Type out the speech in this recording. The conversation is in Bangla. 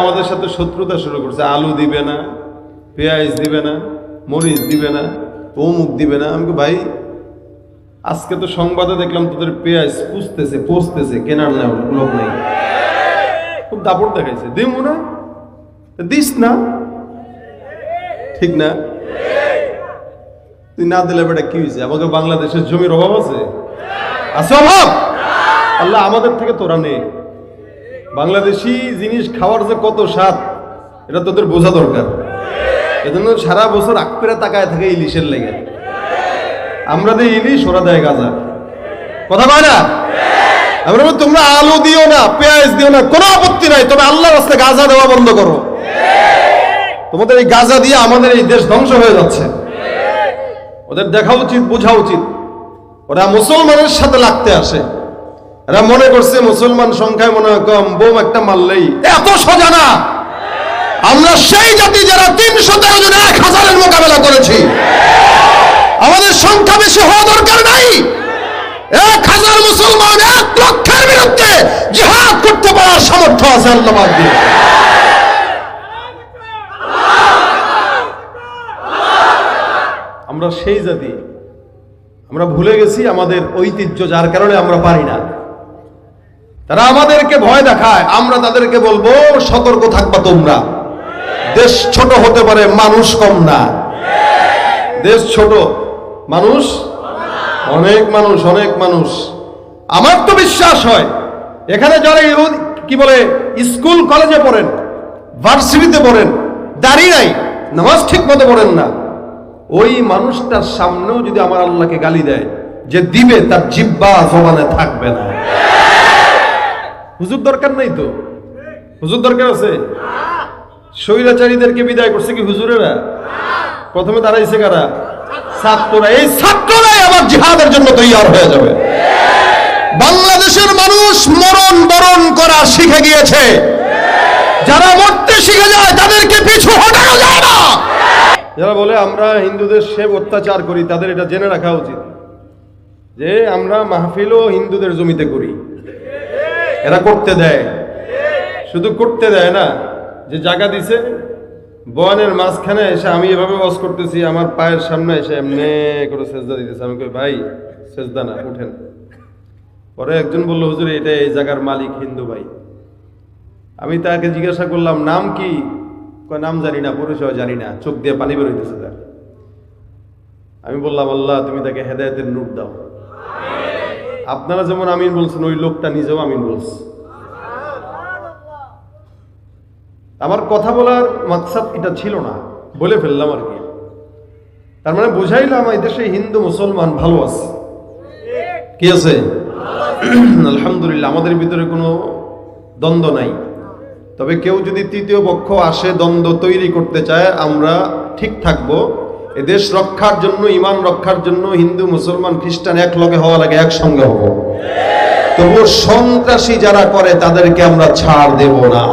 আমাদের সাথে শত্রুতা শুরু করছে। আলু দিবে না, পেঁয়াজ দিবে না, মরিচ দিবে না, অমুক দিবে না। আমি ভাই, আজকে তো সংবাদে দেখলাম তোদের পেঁয়াজ পুষতেছে, পচতেছে, কেনার না লোক নেই। খুব দাপড় দেখাইছে। দিমু না? দিস না? ঠিক না? তুই না দিলে বেটা কি হয়েছে আমাকে বাংলাদেশের জমির অভাব আছে? আছে অভাব? আল্লাহ আমাদের থেকে তোরা নেই বাংলাদেশি জিনিস খাওয়ার যে কত স্বাদ, এটা তোদের বোঝা দরকার। এজন্য সারা বছর আগ করে তাকায় থাকে ইলিশের লেগে। আমরা দিই ইলিশ, ওরা দেয় গাজা। কথা বলে না? আমরা তোমরা আলু দিও না, পেঁয়াজ দিও না, কোনো আপত্তি নাই, তবে আল্লাহ রাস্তায় গাজা দেওয়া বন্ধ করো। তোমাদের এই গাজা দিয়ে আমাদের এই দেশ ধ্বংস হয়ে যাচ্ছে। ওদের দেখা উচিত, বোঝা উচিত। ওরা মুসলমানের সাথে লাগতে আসে। এরা মনে করছে মুসলমান সংখ্যায় মনে হয় কম, বোম একটা মারলেই। এত সোজা না। আমরা সেই জাতি যারা তিনশো তেরো জন এক হাজারের মোকাবেলা করেছি। আমাদের সংখ্যা বেশি হওয়া দরকার নাই। এক হাজার মুসলমান এক লক্ষের বিরুদ্ধে জিহাদ করতে পারার সামর্থ্য আছে আল্লাহ দিয়ে আমরা সেই জাতি। আমরা ভুলে গেছি আমাদের ঐতিহ্য, যার কারণে আমরা পারি না। তারা আমাদেরকে ভয় দেখায়, আমরা তাদেরকে বলব, সতর্ক থাকবা তোমরা। দেশ ছোট হতে পারে, মানুষ কম না। দেশ ছোট, মানুষ? অনেক মানুষ অনেক মানুষ। আমার তো বিশ্বাস হয়, এখানে যারা কি বলে, স্কুল, কলেজে পড়েন, ভার্সিটিতে পড়েন দাঁড়িয়ে নাই, নামাজ ঠিক মতো পড়েন না। ওই মানুষটার সামনেও যদি আমার আল্লাহকে গালি দেয়, যে দিবে, তার জিব্বা জমানে থাকবে না। হুজুর দরকার নাই তো? হুজুর দরকার আছে? স্বৈরাচারীদেরকে বিদায় করছে কি হুজুরেরা? প্রথমে দাঁড়াইছে কারা? ছাত্ররা। এই ছাত্ররাই আবার জিহাদের জন্য তৈয়ার হয়ে যাবে। বাংলাদেশের মানুষ মরণ বরণ করা শিখে গিয়েছে। যারা মরতে শিখে যায়, তাদেরকে পিছু হটানো যায় না। যারা বলে, আমরা হিন্দুদের সেব অত্যাচার করি, তাদের এটা জেনে রাখা উচিত। যে, আমরা মাহফিলও হিন্দুদের জমিতে করি। এরা করতে দেয়। শুধু করতে দেয় না, যে জায়গা দিছে বয়ানের মাঝখানে এসে আমি এভাবে ওয়াজ করতেছি, আমার পায়ের সামনে এসে এমনি করে সেজদা দিতেছে। আমি কই, ভাই, সেজদা না, উঠেন। পরে একজন বলল, হুজুর, এটা এই জায়গার মালিক হিন্দু ভাই। আমি তাকে জিজ্ঞাসা করলাম, নাম কি? নাম জানি না, পরিচয় জানি না, চোখ দিয়ে পানি বেরোইতেছে তার। আমি বললাম, আল্লাহ, তুমি তাকে হেদায়তের নূর দাও। আপনারা যেমন আমিন বলছেন, ওই লোকটা নিজেও আমিন বলছে। আমার কথা বলার মাকসাদ এটা ছিল না, বলে ফেললাম আর কি। তার মানে বুঝাইলাম, এই দেশে হিন্দু, মুসলমান ভালো আছে। কি আছে? আলহামদুলিল্লাহ, আমাদের ভিতরে কোনো দ্বন্দ্ব নাই। তবে কেউ যদি তৃতীয় পক্ষ আসে, দ্বন্দ্ব তৈরি করতে চায়, আমরা ঠিক থাকব। এ দেশ রক্ষার জন্য, ইমান রক্ষার জন্য হিন্দু, মুসলমান, খ্রিস্টান এক লগে হওয়া লাগে একসঙ্গে হব। তবু সন্ত্রাসী যারা করে, তাদেরকে আমরা ছাড় দেব না।